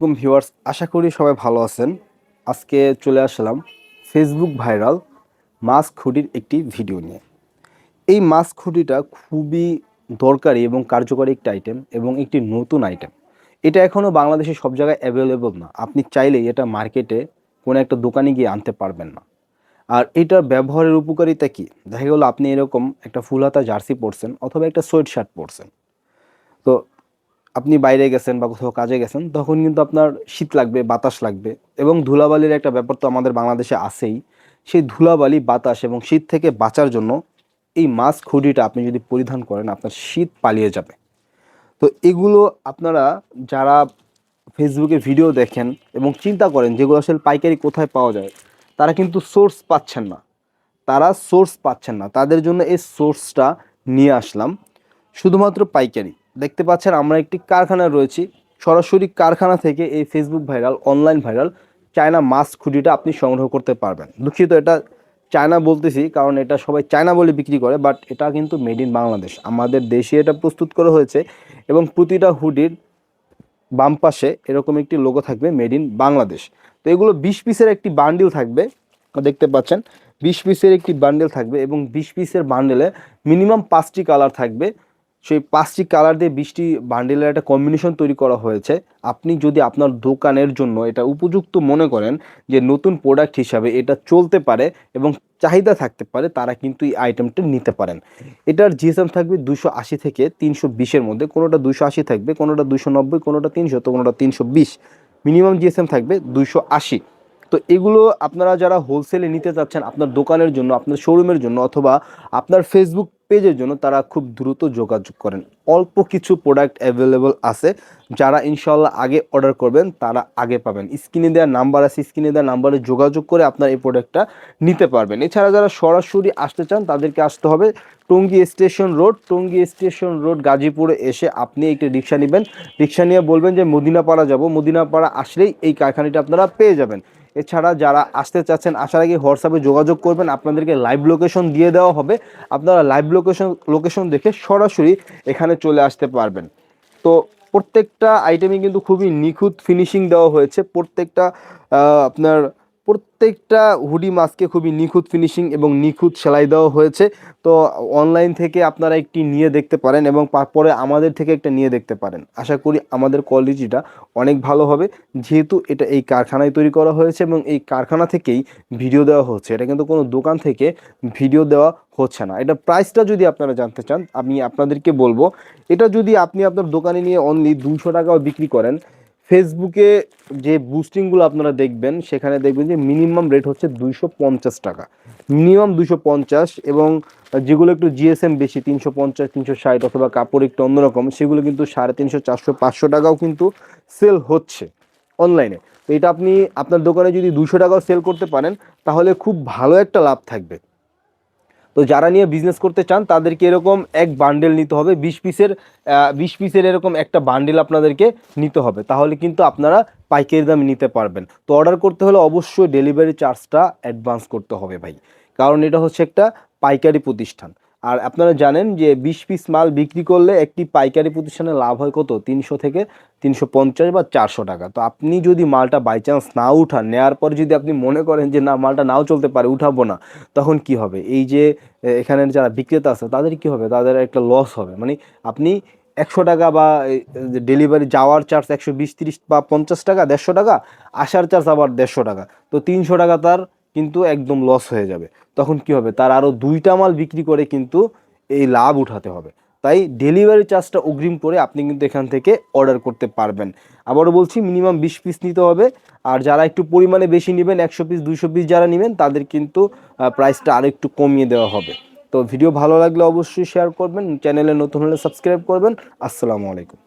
আসসালামাইকুম ভিউয়ার্স আশা করি সবাই ভালো আছেন। আজকে চলে আসলাম ফেসবুক ভাইরাল মাস্ক হুডির একটি ভিডিও নিয়ে। এই মাস্ক হুডিটা খুবই দরকারি এবং কার্যকরী একটি আইটেম এবং একটি নতুন আইটেম এটা এখনও বাংলাদেশে সব জায়গায় অ্যাভেলেবল না। আপনি চাইলেই এটা মার্কেটে কোনো একটা দোকানে গিয়ে আনতে পারবেন না। আর এটার ব্যবহারের উপকারিতা কি? দেখা গেলো আপনি এরকম একটা ফুল হাতা জার্সি পরছেন অথবা একটা সোয়েট শার্ট পরছেন। তো আপনি বাইরে গেছেন বা কোথাও কাজে গেছেন, তখন কিন্তু আপনার শীত লাগবে, বাতাস লাগবে এবং ধুলাবালির একটা ব্যাপার তো আমাদের বাংলাদেশে আছেই। সেই ধুলাবালি, বাতাস এবং শীত থেকে বাঁচার জন্য এই মাস্ক হুডিটা আপনি যদি পরিধান করেন, আপনার শীত পালিয়ে যাবে। তো এগুলো আপনারা যারা ফেসবুকে ভিডিও দেখেন এবং চিন্তা করেন যেগুলো আসলে পাইকারি কোথায় পাওয়া যায়, তারা কিন্তু সোর্স পাচ্ছেন না। তারা সোর্স পাচ্ছেন না। তাদের জন্য এই সোর্সটা নিয়ে আসলাম, শুধুমাত্র পাইকারি। দেখতে পাচ্ছেন আমরা একটি কারখানায় রয়েছি। সরাসরি কারখানা থেকে এই Facebook viral online viral China mask খুঁটিটা আপনি সংগ্রহ করতে পারবেন। দুঃখিত, এটা চায়না বলতেছি কারণ এটা সবাই চায়না বলে বিক্রি করে বাট এটা কিন্তু মেড ইন বাংলাদেশ আমাদের দেশে এটা প্রস্তুত করা হয়েছে এবং প্রতিটা হুডির বাম পাশে এরকম একটি লোগো থাকবে মেড ইন বাংলাদেশ তো এগুলো বিশ পিসের একটি বান্ডিল থাকবে, দেখতে পাচ্ছেন। বিশ পিসের একটি বান্ডেল থাকবে এবং বিশ পিসের বান্ডেলে মিনিমাম পাঁচটি কালার থাকবে। সেই পাঁচটি কালার দিয়ে বিশটি বান্ডেলের একটা কম্বিনেশন তৈরি করা হয়েছে। আপনি যদি আপনার দোকানের জন্য এটা উপযুক্ত মনে করেন যে নতুন প্রোডাক্ট হিসাবে এটা চলতে পারে এবং চাহিদা থাকতে পারে, তারা কিন্তু এই আইটেমটা নিতে পারেন। এটার জিএসএম থাকবে দুশো আশি থেকে তিনশো বিশের মধ্যে। কোনোটা দুশো আশি থাকবে, কোনোটা দুশো নব্বই, কোনোটা তিনশো, তো কোনোটা তিনশো বিশ। মিনিমাম জিএসএম থাকবে দুশো আশি। তো এগুলো আপনারা যারা হোলসেলে নিতে চাচ্ছেন আপনার দোকানের জন্য, আপনার শোরুমের জন্য অথবা আপনার ফেসবুক পেজের জন্য তারা খুব দ্রুত যোগাযোগ করেন। অল্প কিছু প্রোডাক্ট অ্যাভেলেবল আছে যারা ইনশাল্লাহ আগে অর্ডার করবেন, তারা আগে পাবেন। স্ক্রিনে দেওয়া নাম্বার আছে, স্ক্রিনে দেওয়া নাম্বারে যোগাযোগ করে আপনার এই প্রোডাক্টটা নিতে পারবেন। এছাড়া যারা সরাসরি আসতে চান, তাদেরকে আসতে হবে Tongi station road. Tongi station road গাজীপুরে এসে আপনি একটি রিক্সা নেবেন। রিক্সা নিয়ে বলবেন যে, মদিনাপাড়া যাব। মদিনাপাড়া আসলেই এই কারখানাটি আপনারা পেয়ে যাবেন। এছাড়া যারা আসতে চাচ্ছেন, আসার আগে হোয়াটসঅ্যাপে যোগাযোগ করবেন। আপনাদেরকে লাইভ লোকেশন দিয়ে দেওয়া হবে। আপনারা লাইভ লোকেশন লোকেশন দেখে সরাসরি এখানে চলে আসতে পারবেন। তো প্রত্যেকটা আইটেমই কিন্তু খুবই নিখুঁত ফিনিশিং দেওয়া হয়েছে। প্রত্যেকটা আপনার প্রত্যেকটা হুডি মাস্কে খুবই নিখুঁত ফিনিশিং এবং নিখুঁত সেলাই দেওয়া হয়েছে। তো অনলাইন থেকে আপনারা একটি নিয়ে দেখতে পারেন এবং পরে আমাদের থেকে একটা নিয়ে দেখতে পারেন। আশা করি আমাদের কোয়ালিটিটা অনেক ভালো হবে। যেহেতু এটা এই কারখানায় তৈরি করা হয়েছে এবং এই কারখানা থেকেই ভিডিও দেওয়া হচ্ছে। এটা কিন্তু কোনো দোকান থেকে ভিডিও দেওয়া হচ্ছে না। এটা প্রাইসটা যদি আপনারা জানতে চান, আমি আপনাদেরকে বলব, এটা যদি আপনি আপনার দোকানে নিয়ে অনলি দুশো টাকাও বিক্রি করেন ফেসবুকে যে বুস্টিংগুলো আপনারা দেখবেন, সেখানে দেখবেন যে মিনিমাম রেট হচ্ছে দুইশো পঞ্চাশ টাকা। মিনিমাম দুশো পঞ্চাশ এবং যেগুলো একটু জিএসএম বেশি, তিনশো পঞ্চাশ, তিনশো ষাট অথবা কাপড় একটু অন্যরকম, সেগুলো কিন্তু সাড়ে তিনশো, চারশো, পাঁচশো টাকাও কিন্তু সেল হচ্ছে অনলাইনে তো এটা আপনি আপনার দোকানে যদি দুশো টাকাও সেল করতে পারেন, তাহলে খুব ভালো একটা লাভ থাকবে। তো যারা নিয়ে বিজনেস করতে চান, তাদেরকে এরকম এক বান্ডেল নিতে হবে। বিশ পিসের বিশ পিসের এরকম একটা বান্ডেল আপনাদেরকে নিতে হবে। তাহলে কিন্তু আপনারা পাইকারি দামে নিতে পারবেন। তো অর্ডার করতে হলে অবশ্যই ডেলিভারি চার্জটা অ্যাডভান্স করতে হবে ভাই। কারণ এটা হচ্ছে একটা পাইকারি প্রতিষ্ঠান। আর আপনারা জানেন যে বিশ পিস মাল বিক্রি করলে একটি পাইকারি প্রতিষ্ঠানে লাভ হয় কত? তিনশো থেকে তিনশো পঞ্চাশ বা চারশো টাকা। তো আপনি যদি মালটা বাই চান্স না উঠান নেওয়ার পর যদি আপনি মনে করেন যে না, মালটা নাও চলতে পারে, উঠাবো না, তখন কি হবে? এই যে এখানে যারা বিক্রেতা আছে, তাদের কি হবে? তাদের একটা লস হবে। মানে আপনি একশো টাকা বা ডেলিভারি যাওয়ার চার্জ একশো বিশ, তিরিশ বা পঞ্চাশ টাকা, দেড়শো টাকা, আসার চার্জ আবার দেড়শো টাকা। তো তিনশো টাকা তার কিন্তু একদম লস হয়ে যাবে। তখন কি হবে? তার আরও দুইটা মাল বিক্রি করে কিন্তু এই লাভ উঠাতে হবে। তাই ডেলিভারি চার্জটা অগ্রিম করে আপনি কিন্তু এখান থেকে অর্ডার করতে পারবেন। আবারও বলছি মিনিমাম বিশ পিস নিতে হবে। আর যারা একটু পরিমাণে বেশি নেবেন, একশো পিস দুইশো পিস যারা নেবেন, তাদের কিন্তু প্রাইসটা আরও একটু কমিয়ে দেওয়া হবে। তো ভিডিও ভালো লাগলে অবশ্যই শেয়ার করবেন। চ্যানেলে নতুন হলে সাবস্ক্রাইব করবেন। আসসালামু আলাইকুম।